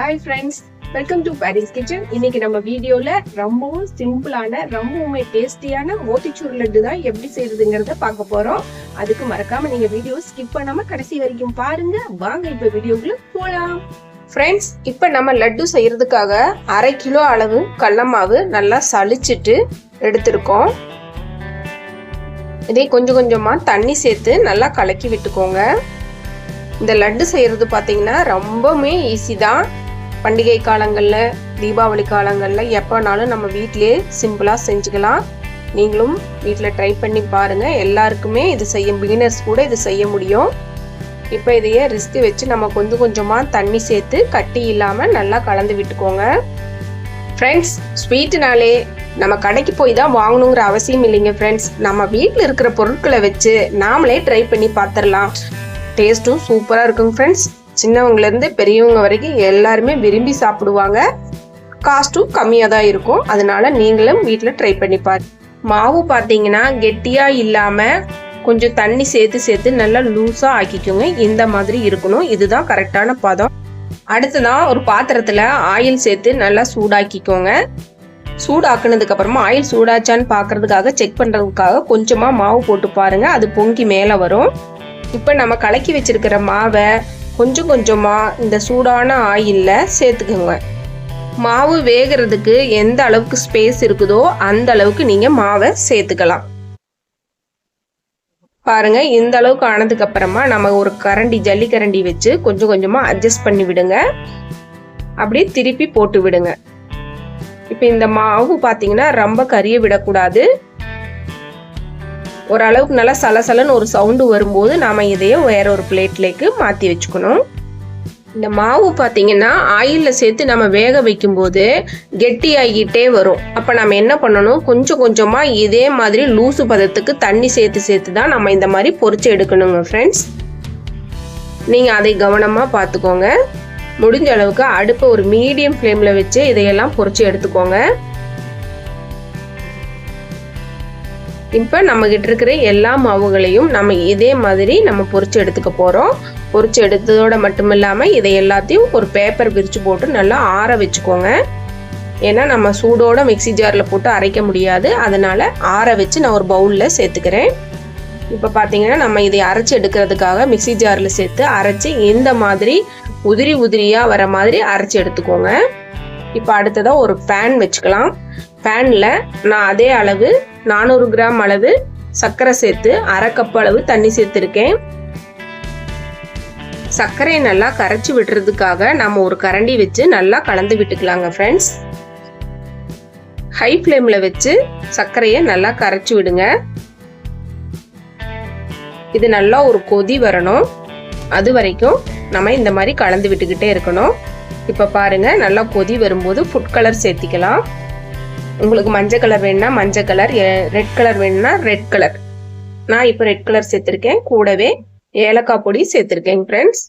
Hi friends welcome to Paris kitchen இன்னைக்கு நம்ம வீடியோல ரொம்பவும் சிம்பிளான ரொம்பவுமே டேஸ்டியான மோத்திச்சூர் லட்டு தான் எப்படி செய்யறதுங்கிறத பார்க்க போறோம். அதுக்கு மறக்காம நீங்க வீடியோ ஸ்கிப் பண்ணாம கடைசி வரைக்கும் பாருங்க. வாங்க இப்ப வீடியோக்குள்ள போலாம். ஃப்ரெண்ட்ஸ் இப்போ நம்ம லட்டு செய்யறதுக்காக அரை கிலோ அளவு கடல மாவு நல்லா சளிச்சிட்டு எடுத்திருக்கோம். இதே கொஞ்சம் கொஞ்சமா தண்ணி சேர்த்து நல்லா கலக்கி விட்டுக்கோங்க. இந்த லட்டு செய்கிறது பார்த்தீங்கன்னா ரொம்பவுமே ஈஸி தான். பண்டிகை காலங்களில் தீபாவளி காலங்களில் எப்போனாலும் நம்ம வீட்டிலே சிம்பிளாக செஞ்சுக்கலாம். நீங்களும் வீட்டில் ட்ரை பண்ணி பாருங்கள் எல்லாருக்குமே இது செய்ய பிகினர்ஸ் கூட இது செய்ய முடியும். இப்போ இதையே ரிஸ்க் வச்சு நம்ம கொஞ்சம் கொஞ்சமாக தண்ணி சேர்த்து கட்டி இல்லாமல் நல்லா கலந்து விட்டுக்கோங்க. ஃப்ரெண்ட்ஸ் ஸ்வீட்டுனாலே நம்ம கடைக்கு போய் தான் வாங்கணுங்கிற அவசியம் இல்லைங்க ஃப்ரெண்ட்ஸ் நம்ம வீட்டில் இருக்கிற பொருட்களை வச்சு நாமளே ட்ரை பண்ணி பார்த்துடலாம் டேஸ்ட்டும் சூப்பராக இருக்குங்க ஃப்ரெண்ட்ஸ் சின்னவங்கலேருந்து பெரியவங்க வரைக்கும் எல்லாருமே விரும்பி சாப்பிடுவாங்க. காஸ்ட்டும் கம்மியாக தான் இருக்கும். அதனால நீங்களும் வீட்டில் ட்ரை பண்ணி பாரு. மாவு பார்த்தீங்கன்னா கெட்டியாக இல்லாமல் கொஞ்சம் தண்ணி சேர்த்து சேர்த்து நல்லா லூஸாக ஆக்கிக்கோங்க. இந்த மாதிரி இருக்கணும். இதுதான் கரெக்டான பதம். அடுத்ததான் ஒரு பாத்திரத்தில் ஆயில் சேர்த்து நல்லா சூடாக்கிக்கோங்க. சூடாக்குனதுக்கு அப்புறமா ஆயில் சூடாச்சான்னு பார்க்கறதுக்காக செக் பண்ணுறதுக்காக கொஞ்சமாக மாவு போட்டு பாருங்கள் அது பொங்கி மேலே வரும். இப்போ நம்ம கலக்கி வச்சிருக்கிற மாவை கொஞ்சம் கொஞ்சமாக இந்த சூடான ஆயிலில் சேர்த்துக்கோங்க. மாவு வேகிறதுக்கு எந்த அளவுக்கு ஸ்பேஸ் இருக்குதோ அந்த அளவுக்கு நீங்கள் மாவை சேர்த்துக்கலாம். பாருங்க இந்த அளவுக்கு ஆனதுக்கு அப்புறமா நம்ம ஒரு கரண்டி ஜல்லிக்கரண்டி வச்சு கொஞ்சம் கொஞ்சமாக அட்ஜஸ்ட் பண்ணி விடுங்க. அப்படியே திருப்பி போட்டு விடுங்க. இப்போ இந்த மாவு பார்த்தீங்கன்னா ரொம்ப கறிய விடக்கூடாது. ஓரளவுக்கு நல்லா சலசலன்னு ஒரு சவுண்டு வரும்போது நாம் இதையே வேற ஒரு பிளேட்லேக்கு மாற்றி வச்சுக்கணும். இந்த மாவு பார்த்தீங்கன்னா ஆயிலில் சேர்த்து நம்ம வேக வைக்கும்போது கெட்டி ஆகிட்டே வரும். அப்போ நம்ம என்ன பண்ணணும்? கொஞ்சம் கொஞ்சமாக இதே மாதிரி லூசு பதத்துக்கு தண்ணி சேர்த்து சேர்த்து தான் நம்ம இந்த மாதிரி பொறிச்சு எடுக்கணுங்க ஃப்ரெண்ட்ஸ் நீங்கள் அதை கவனமாக பார்த்துக்கோங்க முடிஞ்ச அளவுக்கு அடுப்பை ஒரு மீடியம் ஃப்ளேமில் வச்சு இதையெல்லாம் பொறிச்சு எடுத்துக்கோங்க. இப்போ நம்மக்கிட்ட இருக்கிற எல்லா மாவுகளையும் நம்ம இதே மாதிரி நம்ம பொறிச்சு எடுத்துக்க போகிறோம் பொறிச்சு எடுத்ததோட மட்டும் இல்லாமல் இதை எல்லாத்தையும் ஒரு பேப்பர் விரித்து போட்டு நல்லா ஆற வச்சுக்கோங்க. ஏன்னா நம்ம சூடோட மிக்சி ஜாரில் போட்டு அரைக்க முடியாது. அதனால ஆற வச்சு நான் ஒரு பவுலில் சேர்த்துக்கிறேன். இப்போ பார்த்தீங்கன்னா நம்ம இதை அரைச்சி எடுக்கிறதுக்காக மிக்சி ஜாரில் சேர்த்து அரைச்சி இந்த மாதிரி உதிரி உதிரியாக வர மாதிரி அரைச்சி எடுத்துக்கோங்க. இப்போ அடுத்ததாக ஒரு பேன் வச்சுக்கலாம். பேனில் நான் அதே அளவு நானூறு கிராம் அளவு சர்க்கரை சேர்த்து அரை கப் அளவு தண்ணி சேர்த்துருக்கேன். சர்க்கரையை நல்லா கரைச்சி விடுறதுக்காக நம்ம ஒரு கரண்டி வச்சு நல்லா கலந்து விட்டுக்கலாங்க ஃப்ரெண்ட்ஸ் ஹை ஃப்ளேமில் வச்சு சர்க்கரையை நல்லா கரைச்சி விடுங்க. இது நல்லா ஒரு கொதி வரணும். அது வரைக்கும் நம்ம இந்த மாதிரி கலந்து விட்டுக்கிட்டே இருக்கணும். இப்போ பாருங்கள் நல்லா கொதி வரும்போது ஃபுட் கலர் சேர்த்திக்கலாம். உங்களுக்கு மஞ்சள் கலர் வேணும்னா மஞ்சள் கலர் ரெட் கலர் வேணும்னா ரெட் கலர் நான் இப்போ ரெட் கலர் சேர்த்துருக்கேன். கூடவே ஏலக்காய் பொடி சேர்த்துருக்கேன் ஃப்ரெண்ட்ஸ்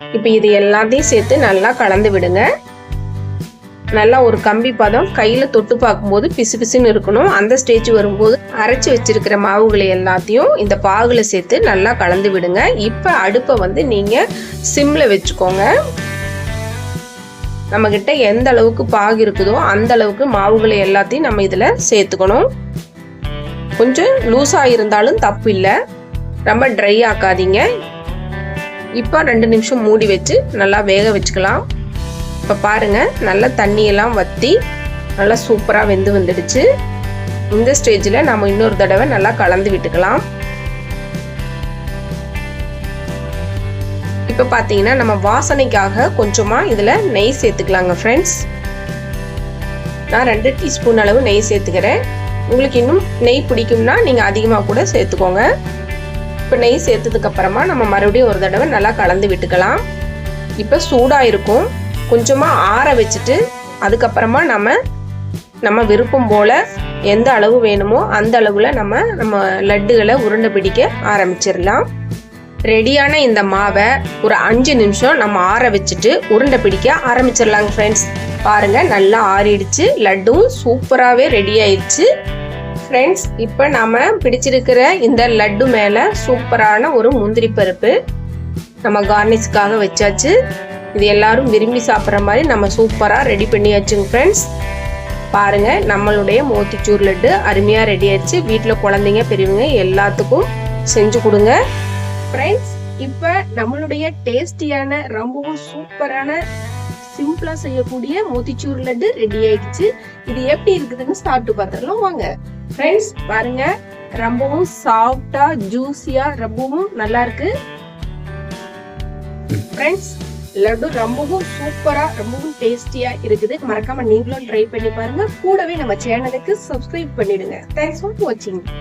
இப்போ இது எல்லாத்தையும் சேர்த்து நல்லா கலந்து விடுங்க. நல்லா ஒரு கம்பி பதம் கையில் தொட்டு பார்க்கும்போது பிசு பிசுன்னு இருக்கணும். அந்த ஸ்டேஜ் வரும்போது அரைச்சி வச்சிருக்கிற மாவுகளை எல்லாத்தையும் இந்த பாகுல சேர்த்து நல்லா கலந்து விடுங்க. இப்போ அடுப்பை வந்து நீங்கள் சிம்மில் வச்சுக்கோங்க. நம்மக்கிட்ட எந்த அளவுக்கு பாகு இருக்குதோ அந்த அளவுக்கு மாவுகளை எல்லாத்தையும் நம்ம இதில் சேர்த்துக்கணும். கொஞ்சம் லூஸாக இருந்தாலும் தப்பு இல்லை. ரொம்ப ட்ரை ஆக்காதீங்க. இப்போ ரெண்டு நிமிஷம் மூடி வச்சு நல்லா வேக வச்சுக்கலாம். இப்போ பாருங்கள் நல்லா தண்ணியெல்லாம் வற்றி நல்லா சூப்பராக வெந்து வந்துடுச்சு. இந்த ஸ்டேஜில் நம்ம இன்னொரு தடவை நல்லா கலந்து விட்டுக்கலாம். இப்போ பார்த்தீங்கன்னா நம்ம வாசனைக்காக கொஞ்சமாக இதில் நெய் சேர்த்துக்கலாங்க ஃப்ரெண்ட்ஸ் நான் ரெண்டு டீஸ்பூன் அளவு நெய் சேர்த்துக்கிறேன். உங்களுக்கு இன்னும் நெய் பிடிக்கும்னா நீங்கள் அதிகமாக கூட சேர்த்துக்கோங்க. இப்போ நெய் சேர்த்ததுக்கப்புறமா நம்ம மறுபடியும் ஒரு தடவை நல்லா கலந்து விட்டுக்கலாம். இப்போ சூடாக இருக்கும் கொஞ்சமாக ஆற வச்சுட்டு அதுக்கப்புறமா நம்ம நம்ம விருப்பம் போல் எந்த அளவு வேணுமோ அந்த அளவில் நம்ம நம்ம லட்டுகளை உருண்டை பிடிக்க ஆரம்பிச்சிடலாம். ரெடியான இந்த மாவை ஒரு அஞ்சு நிமிஷம் நம்ம ஆற வச்சுட்டு உருண்டை பிடிக்க ஆரம்பிச்சிடலாங்க ஃப்ரெண்ட்ஸ் பாருங்கள் நல்லா ஆறிடுச்சு. லட்டும் சூப்பராகவே ரெடி ஆயிடுச்சு. ஃப்ரெண்ட்ஸ் இப்போ நம்ம பிடிச்சிருக்கிற இந்த லட்டு மேலே சூப்பரான ஒரு முந்திரி பருப்பு நம்ம கார்னிஷ்க்காக வச்சாச்சு. இது எல்லாரும் விரும்பி சாப்பிட்ற மாதிரி நம்ம சூப்பராக ரெடி பண்ணியாச்சுங்க ஃப்ரெண்ட்ஸ் பாருங்கள் நம்மளுடைய மோத்திச்சூர் லட்டு அருமையாக ரெடி ஆயிடுச்சு. வீட்டில் குழந்தைங்க பெரியவங்க எல்லாத்துக்கும் செஞ்சு கொடுங்க. ஃப்ரெண்ட்ஸ் இப்போ நம்மளுடைய டேஸ்டியான ரொம்பவும் சூப்பரான சிம்பிளா செய்யக்கூடிய மோத்திச்சூர் லட்டு ரெடி ஆயிடுச்சு. இது எப்படி இருக்குதுன்னு சாப்பிட்டு பார்த்துடலாம். வாங்க. ஃப்ரெண்ட்ஸ் பாருங்க. ரொம்பவும் சாஃப்டா ஜூஸியா ரொம்பவும் நல்லா இருக்கு. ஃப்ரெண்ட்ஸ் லட்டு ரொம்பவும் சூப்பரா ரொம்பவும் டேஸ்டியா இருக்குது. மறக்காம நீங்களும் ட்ரை பண்ணி பாருங்க. கூடவே நம்ம சேனலுக்கு சப்ஸ்கிரைப் பண்ணிடுங்க. தேங்க்ஸ் ஃபார் வாட்சிங்